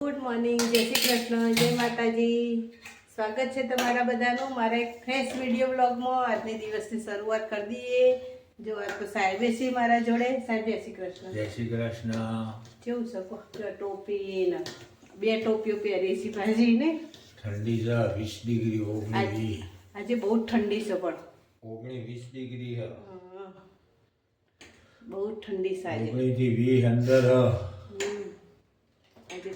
Good morning જય શ્રી કૃષ્ણ જય માતાજી. સ્વાગત છે તમારા બધાનું મારા એક ફ્રેશ વીડિયો બ્લોગમાં આજની દિવસની શરૂઆત કરી દઈએ. જો આ તો સાહેબે છે મારા જોડે. સાહેબ જય શ્રી કૃષ્ણ. જય શ્રી કૃષ્ણ. કેવું શકો ટોપી ને બે ટોપીઓ પહેરી છે ભાજી ને ઠંડી છે વીસ ડિગ્રી ઓગણી આજે બહુ ઠંડી છે પણ. ઓગણી વીસ ડિગ્રી બહુ ઠંડી સાહેબ ઓગણી થી વીસ અંદર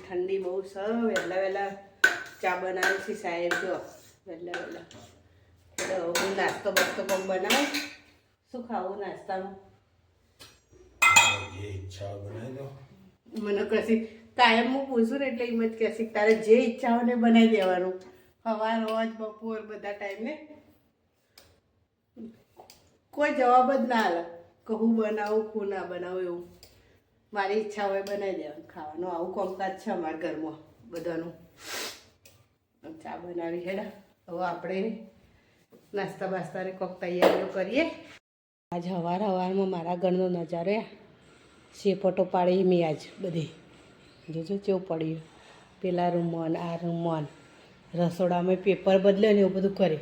ઠંડી બહુ સર વહેલા વહેલા ચા બનાવી છે સાહેબ જો. વહેલા વહેલા. એટલે હું નાસ્તો બસ્તો પણ બનાવું? શું ખાવું નાસ્તામાં? મને કશી કાયમ હું પૂછું ને એટલે એમ જ કહેશે તારે જે ઈચ્છા હોય ને બનાવી દેવાનું. સવાર રોજ બપોર બધા ટાઈમે. કોઈ જવાબ જ ના આલે કે હું બનાવું હું ના બનાવું એવું. મારી ઈચ્છા હોય બનાવી દેવાનું ખાવાનું. આવું કોમકાજ છે અમારા ઘરમાં બધાનું. ચા બનાવી હેડા. હવે આપણે નાસ્તા બાસ્તાને કોક તૈયારીઓ કરીએ. આજ હવાર હવારમાં મારા ઘરનો નજારો શેપટો પાડી મેં આજ બધી. જોજો કેવું પડ્યું. પેલા રૂમમાં આ રૂમમાં રસોડામાં પેપર બદલ્યો ને એવું બધું કરે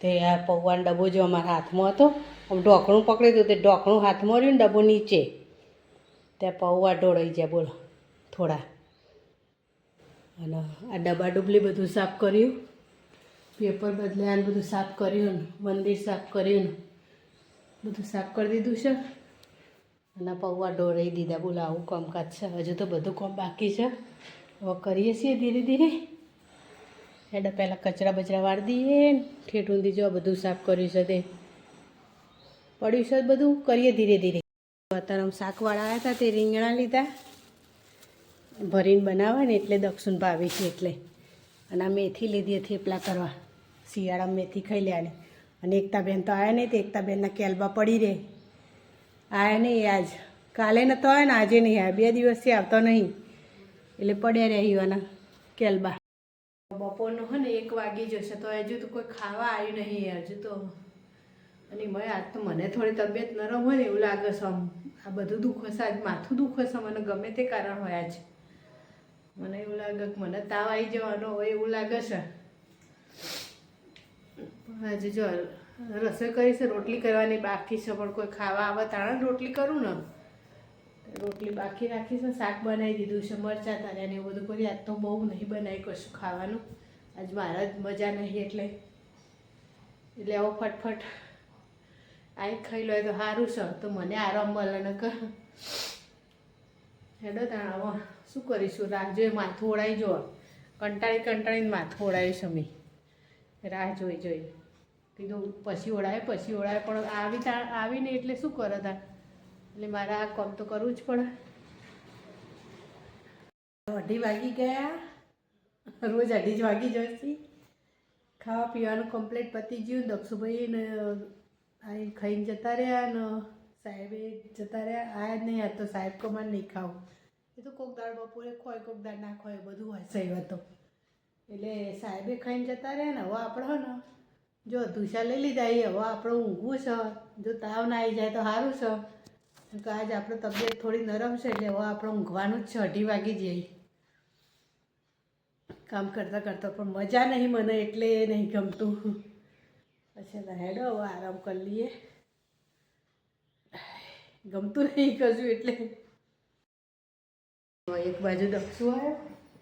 તે આ પૌવાનો ડબ્બો જો અમારા હાથમાં હતો, આમ ઢોકણું પકડી હતું તે ઢોકણું હાથમાં રહ્યું ને ડબ્બો નીચે. ત્યાં પૌવા ઢોળાઈ જાય બોલો, થોડા. અને આ ડબ્બા ડુબલી બધું સાફ કર્યું. પેપર બદલ્યા ને બધું સાફ કર્યું ને, મંદિર સાફ કર્યું ને, બધું સાફ કરી દીધું છે. અને પૌવા ઢોળાઈ દીધા, બોલો, આવું કામકાજ છે. હજુ તો બધું કામ બાકી છે. હવે કરીએ છીએ ધીરે ધીરે. એટલે પહેલાં કચરા બચરા વાળી દઈએ ઠેઠ ઊંધી જો બધું સાફ કર્યું છે તે. પડ્યું છે બધું, કરીએ ધીરે ધીરે. અત્યારે શાકવાળા આવ્યા હતા તે રીંગણા લીધા. ભરીને બનાવે ને એટલે દક્ષિણ ભાવે છે એટલે. અને આ મેથી લીધી થેપલા કરવા. શિયાળામાં મેથી ખાઈ લેવાની અને એકતા બેન તો આવ્યા નહીં તે એકતા બેનના કેલબા પડી રહે આવ્યા નહીં આજ. કાલે નતો આવ્યો ને આજે નહીં આવ્યા બે દિવસથી આવતો નહીં એટલે પડ્યા રહેવાના કેલબા બપોરનું હોય ને એક વાગી જશે તો હજુ તો કોઈ ખાવા આવ્યું નહીં હજુ તો. અને મેં આજ તો મને થોડી તબિયત નરમ હોય ને એવું લાગે છે આમ. આ બધું દુઃખ છે આજ માથું દુઃખ છે મને ગમે તે કારણ હોય આજ. મને એવું લાગે કે મને તાવ આવી જવાનો હોય એવું લાગે છે. આજે જો રસોઈ કરી છે, રોટલી કરવાની બાકી છે, પણ કોઈ ખાવા આવે તાણે રોટલી કરું ને? રોટલી બાકી રાખી છે, શાક બનાવી દીધું છે, મરચાં તારે ને એવું બધું કરી આજ તો બહુ નહીં બનાવી કશું ખાવાનું. આજ મારા જ મજા નહીં એટલે. એટલે આવો ફટફટ આઈ ખાઈ લો તો સારું છે. તો મને આરામ મળે ને કર હેડો તાણ હવે શું કરીશું? રાહ જોઈએ માથું ઓળાઈ જો કંટાળી કંટાળીને માથું ઓળાયું છે મેં. રાહ જોઈ જોઈ. કીધું, પછી ઓળાય પછી ઓળાય. પણ આવી તા આવીને એટલે શું કરે તા એટલે મારે આ કામ તો કરવું જ પડે. અઢી વાગી ગયા. રોજ અઢી જ વાગી જશે. ખાવા પીવાનું કમ્પ્લીટ પતી ગયું. દક્ષુભાઈ ને એ ખાઈને જતા રહ્યા ને સાહેબે જતા રહ્યા. આયા જ નહીં, આ તો સાહેબ કમાન નહીં ખાવું. એ તો કોક દાળ બપોરે ખોય, કોક દાળ ના ખોય, બધું હોય સાહેબ હતો. એટલે સાહેબે ખાઈને જતા રહ્યા ને, હવે આપણે ને, જો ધુસા લઈ લીધા એ, હવે આપણે ઊંઘવું છે. જો તાવ ના આવી જાય તો સારું છે. કે આજ આપણે તબિયત થોડી નરમ છે એટલે હવે આપણે ઊંઘવાનું જ છે, અઢી વાગી જઈએ કામ કરતાં કરતાં પણ મજા નહીં મને, એટલે નહીં ગમતું. પછી તો હેડો હવે આરામ કરી લઈએ. ગમતું નહીં કશું એટલે. એક બાજુ દક્ષુ આવ્યો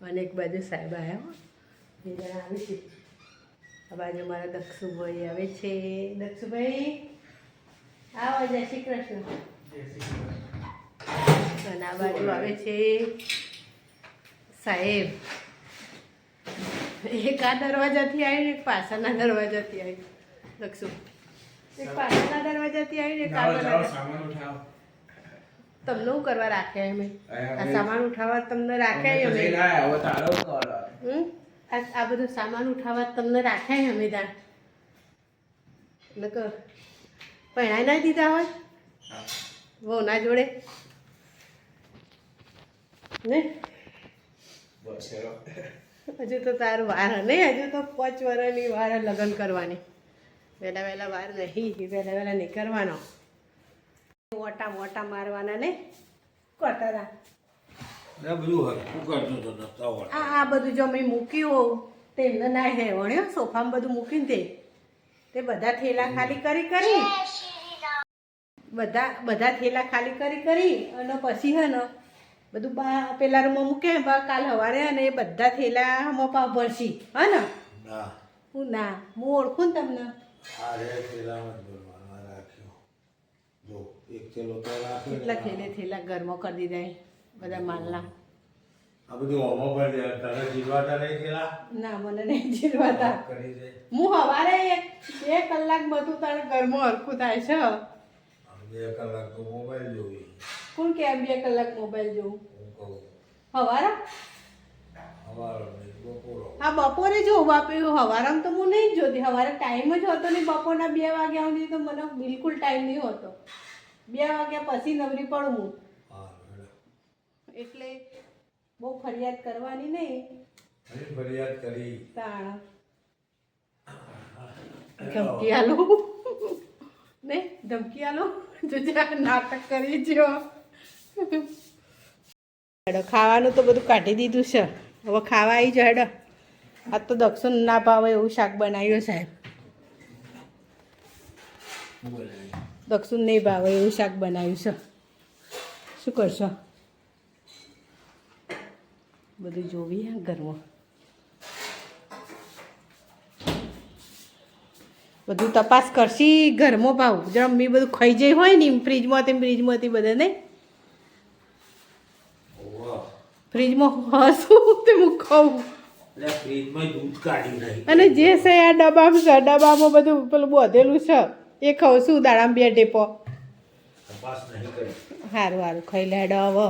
અને એક બાજુ સાહેબ આવ્યો બે જણા આવી છે. આ બાજુ મારા દક્ષુભાઈ આવે છે. દક્ષુભાઈ આવો જય શ્રી કૃષ્ણ. અને આ બાજુ આવે છે સાહેબ. એક આ દરવાજાથી આવી ને એક પાછળના દરવાજાથી આવી દક્ષુ એક પાછળના દરવાજાથી આવીને સામાન ઉઠાવો. તમને શું કરવા રાખ્યા અમે આ સામાન ઉઠાવવા તમને રાખ્યા અમે? આ આ બધું સામાન ઉઠાવવા તમને રાખ્યા અમે દાણ? એટલે કે પહેણાઈ ના દીધા હોય? વહુના જોડે? ને? હજુ તો તારું વાર હે નહીં હજુ તો પાંચ વર્ષની વાર લગ્ન કરવાની. વહેલા વહેલા વાર નહીં વહેલા વહેલા નીકળવાનો. ઓટા મોટા મારવાના ને હતા આ. આ બધું જો મેં મૂક્યું તે એમને ના હેવણ્યો સોફામાં બધું મૂકીને તે તે બધા થેલા ખાલી કરી કરી. બધા બધા થેલા ખાલી કરી કરી અને પછી હે ને બધું બા પેલા રૂમમાં મૂકે બા કાલ સવારે અને એ બધા થેલા આમાં પા ભરશી હે ને. હું ના હું ઓળખું ને તમને. આ રે થેલામાં જ બોલવાનું આ રાખ્યો. જો એક થેલો તો રાખ્યો કેટલા થેલે થેલા ઘરમાં કરી દીધા બધા માલના. આ બધું હોમો પર દે તને જીરવાતા નહીં થેલા? ના મને નહીં જીરવાતા. કરી દે. હું સવારે એક બે કલાક બધું તારે ઘરમાં હરખું થાય છે. બે કલાક તો મોબાઈલ જોવી. કોણ કે બે કલાક મોબાઈલ જોઉં હું કહું. હવારા? હા બપોરે જોઉં બાપી હવારામ તો હું નહીં જોતી હવારે ટાઈમ જ હોતો નહીં. બપોરના બે વાગ્યા સુધી તો મને બિલકુલ ટાઈમ નહીં હોતો. બે વાગ્યા પછી નવરી પડું હું. એટલે બહુ ફરિયાદ કરવાની નહીં. ફરિયાદ કરી. તાણ. ધમકી આલો. ને ધમકી આલો. જોજે નાટક કરી જો ખાવાનું તો બધું કાઢી દીધું છે. હવે ખાવા આવી જાય હેડ. આ તો દક્ષિણ ના ભાવે એવું શાક બનાવ્યું સાહેબ દક્ષિણ નહીં ભાવે એવું શાક બનાવ્યું છે. શું કરશો? બધું જોવી હા ઘરમાં. બધું તપાસ કરશી ઘરમાં ભાવ જમી બધું ખાઈ જઈ હોય ને ફ્રીજમાંથી ફ્રીજમાંથી બધા નહીં ઓવા ફ્રીજમાં હસું તે નાખી. અને જે છે આ ડબ્બામાં છે ડબ્બામાં બધું પેલું બોધેલું છે. એ ખાઉં છું દાડામાં બે ટેપો સારું સારું ખાઈ લેડો હવે